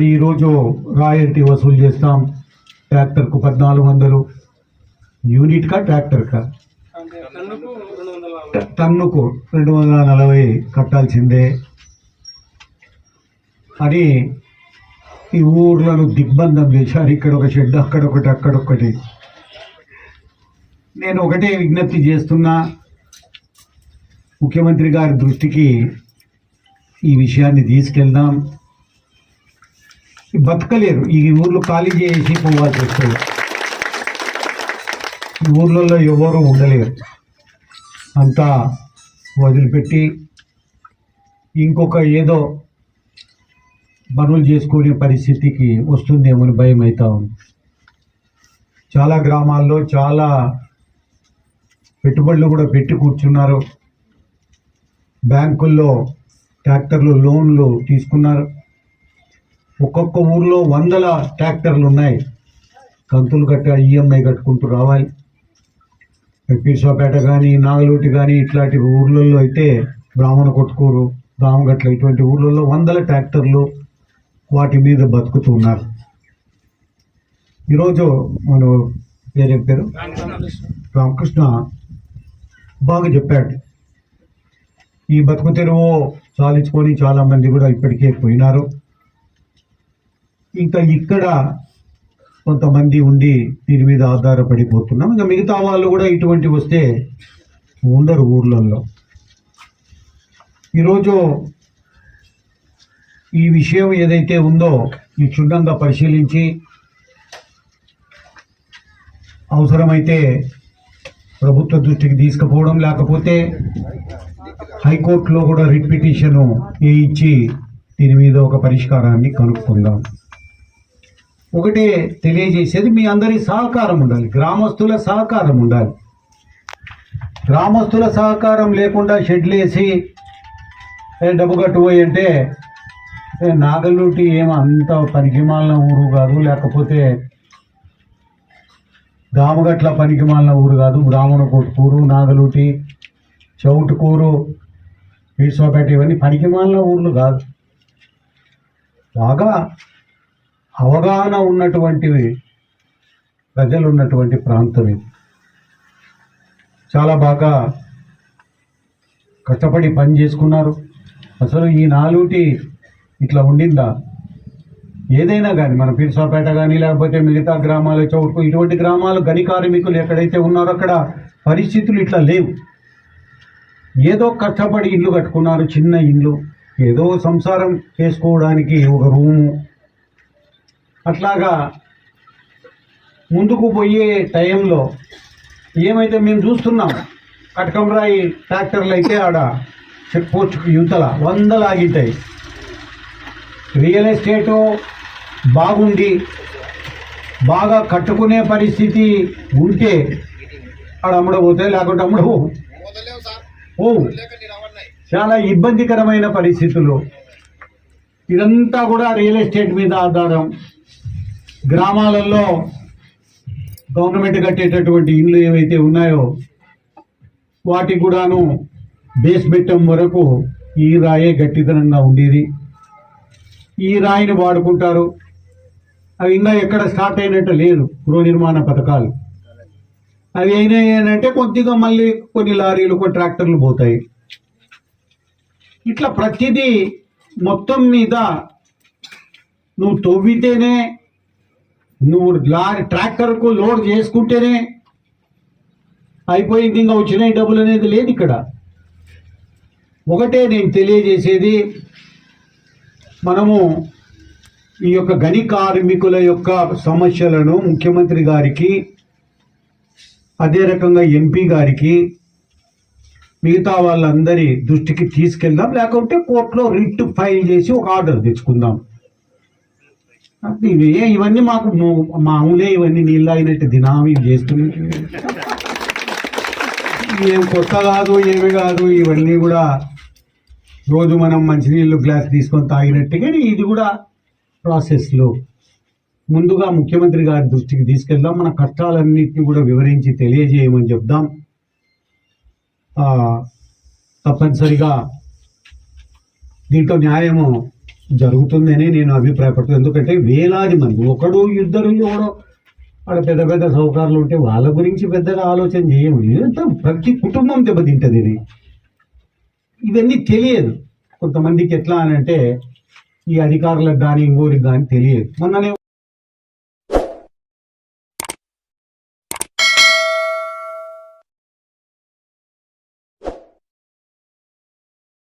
మరి ఈరోజు రాయల్టీ వసూలు చేస్తాం. ట్రాక్టర్కు పద్నాలుగు వందలు. యూనిట్కా ట్రాక్టర్కా టన్నుకు రెండు వందల నలభై కట్టాల్సిందే. అని ఈ ఊర్లను దిగ్బంధం చేశారు. ఇక్కడ ఒక షెడ్ అక్కడ ఒకటి అక్కడ ఒకటి. నేను ఒకటే విజ్ఞప్తి చేస్తున్నా. ముఖ్యమంత్రి గారి దృష్టికి ఈ విషయాన్ని తీసుకెళ్దాం. బతకలేరు ఈ ఊర్లో ఖాళీ చేసి పోవాల్సి వస్తుంది. ఈ ఊర్లలో ఎవరు ఉండలేరు. అంతా వదిలిపెట్టి ఇంకొక ఏదో పనులు చేసుకునే పరిస్థితికి వస్తుందేమని భయం అవుతా ఉంది. చాలా గ్రామాల్లో చాలా పెట్టుబడులు కూడా పెట్టి కూర్చున్నారు. బ్యాంకుల్లో ట్రాక్టర్లు లోన్లు తీసుకున్నారు. ఒక్కొక్క ఊర్లో వందల ట్రాక్టర్లు ఉన్నాయి కంతులు కట్ట ఈఎంఐ కట్టుకుంటూ రావాలి. పీర్సాపేట కానీ నాగలూటి కానీ ఇట్లాంటి ఊర్లలో అయితే బ్రాహ్మణ కొట్టుకూరు రామగట్ల ఇటువంటి ఊర్లలో వందల ట్రాక్టర్లు వాటి మీద బతుకుతూ ఉన్నారు ఈరోజు మన పేరేం పేరు? రామకృష్ణ బాగా చెప్పాడు. ఈ బతుకు తెరువు సాధించుకొని చాలామంది కూడా ఇప్పటికే పోయినారు. ఇంకా ఇక్కడ కొంతమంది ఉండి దీని మీద ఆధారపడిపోతున్నాం. ఇంకా మిగతా వాళ్ళు కూడా ఇటువంటి వస్తే ఉండరు ఊర్లలో ఈరోజు ఈ విషయం ఏదైతే ఉందో ఈ క్షుణ్ణంగా పరిశీలించి అవసరమైతే ప్రభుత్వ దృష్టికి తీసుకుపోవడం లేకపోతే హైకోర్టులో కూడా రిట్ పిటిషను ఇచ్చి దీని మీద ఒక పరిష్కారాన్ని కనుక్కుందాం. ఒకటే తెలియజేసేది మీ అందరి సహకారం ఉండాలి. గ్రామస్తుల సహకారం ఉండాలి. గ్రామస్తుల సహకారం లేకుండా షెడ్లు వేసి డబ్బు కట్టుపోయి అంటే నాగలూటి ఏం అంత పనికిమాలిన ఊరు కాదు. లేకపోతే దామగట్ల పనికిమాలిన ఊరు కాదు. బ్రాహ్మణ కొట్టుకూరు నాగలూటి చౌటుకూరు ఈశ్వపేట ఇవన్నీ పనికిమాలిన ఊర్లు కాదు. బాగా అవగాహన ఉన్నటువంటివి ప్రజలు ఉన్నటువంటి ప్రాంతం ఇది చాలా బాగా కష్టపడి పని చేసుకున్నారు. అసలు ఈ నాలుగుటి ఇట్లా ఉండిందా? ఏదైనా కానీ మన పీర్సాపేట కానీ లేకపోతే మిగతా గ్రామాలు చౌటుకు ఇటువంటి గ్రామాలు గని కార్మికులు ఎక్కడైతే ఉన్నారో అక్కడ పరిస్థితులు ఇట్లా లేవు. ఏదో కష్టపడి ఇల్లు కట్టుకున్నారు చిన్న ఇల్లు. ఏదో సంసారం చేసుకోవడానికి ఒక రూము అట్లాగా ముందుకు పోయే టైంలో ఏమైతే మేము చూస్తున్నాం కటకంరాయి ట్రాక్టర్లు అయితే ఆడ చెక్ పోస్ట్కి యువతల వందలు ఆగితాయి రియల్ ఎస్టేటు బాగుండి బాగా కట్టుకునే పరిస్థితి ఉంటే ఆడ అమ్ముడపోతాయి లేకుంటే అమ్ముడు ఓ చాలా ఇబ్బందికరమైన పరిస్థితులు ఇదంతా కూడా రియల్ ఎస్టేట్ మీద ఆధారం. గ్రామాలలో గవర్నమెంట్ కట్టేటటువంటి ఇండ్లు ఏవైతే ఉన్నాయో వాటికి కూడాను బేస్ వరకు ఈ రాయే గట్టితనంగా ఉండేది. ఈ రాయిని వాడుకుంటారు. అవి ఇంకా ఎక్కడ స్టార్ట్ అయినట్టు లేదు గృహ నిర్మాణ పథకాలు. అవి అయినాయనంటే అంటే కొద్దిగా మళ్ళీ కొన్ని లారీలు కొన్ని ట్రాక్టర్లు పోతాయి. ఇట్లా ప్రతిదీ మొత్తం మీద నువ్వు తవ్వితేనే నువ్వు లారీ ట్రాక్టర్కు లోడ్ చేసుకుంటేనే అయిపోయింది ఇంకా వచ్చిన డబ్బులు అనేది లేదు ఇక్కడ. ఒకటే నేను తెలియజేసేది మనము ఈ యొక్క గని కార్మికుల యొక్క సమస్యలను ముఖ్యమంత్రి గారికి అదే రకంగా ఎంపీ గారికి మిగతా వాళ్ళందరి దృష్టికి తీసుకెళ్దాం లేకుంటే కోర్టులో రిట్ ఫైల్ చేసి ఒక ఆర్డర్ తెచ్చుకుందాం. ఇవి. ఇవన్నీ మాకు మా మామూలే ఇవన్నీ నీళ్ళు అయినట్టు ఇవి చేసుకుని ఏం కొత్త కాదు ఏమి కాదు ఇవన్నీ కూడా రోజు మనం మంచినీళ్ళు గ్లాస్ తీసుకొని తాగినట్టుగా ఇది కూడా ప్రాసెస్లో. ముందుగా ముఖ్యమంత్రి గారి దృష్టికి తీసుకెళ్దాం మన కష్టాలన్నింటినీ కూడా వివరించి తెలియజేయమని చెప్దాం. తప్పనిసరిగా దీంట్లో న్యాయము జరుగుతుందని నేను అభిప్రాయపడుతున్నాను ఎందుకంటే వేలాది మంది ఒకడు ఇద్దరు ఎవడో అక్కడ పెద్ద పెద్ద సౌకర్యాలు ఉంటే వాళ్ళ గురించి పెద్దగా ఆలోచన చేయము. ఎంత ప్రతి కుటుంబం దెబ్బతింటది ఇది. ఇవన్నీ తెలియదు. కొంతమందికి ఎట్లా అని అంటే ఈ అధికారులకు కానీ ఇంకోరికి కానీ తెలియదు. మొన్ననే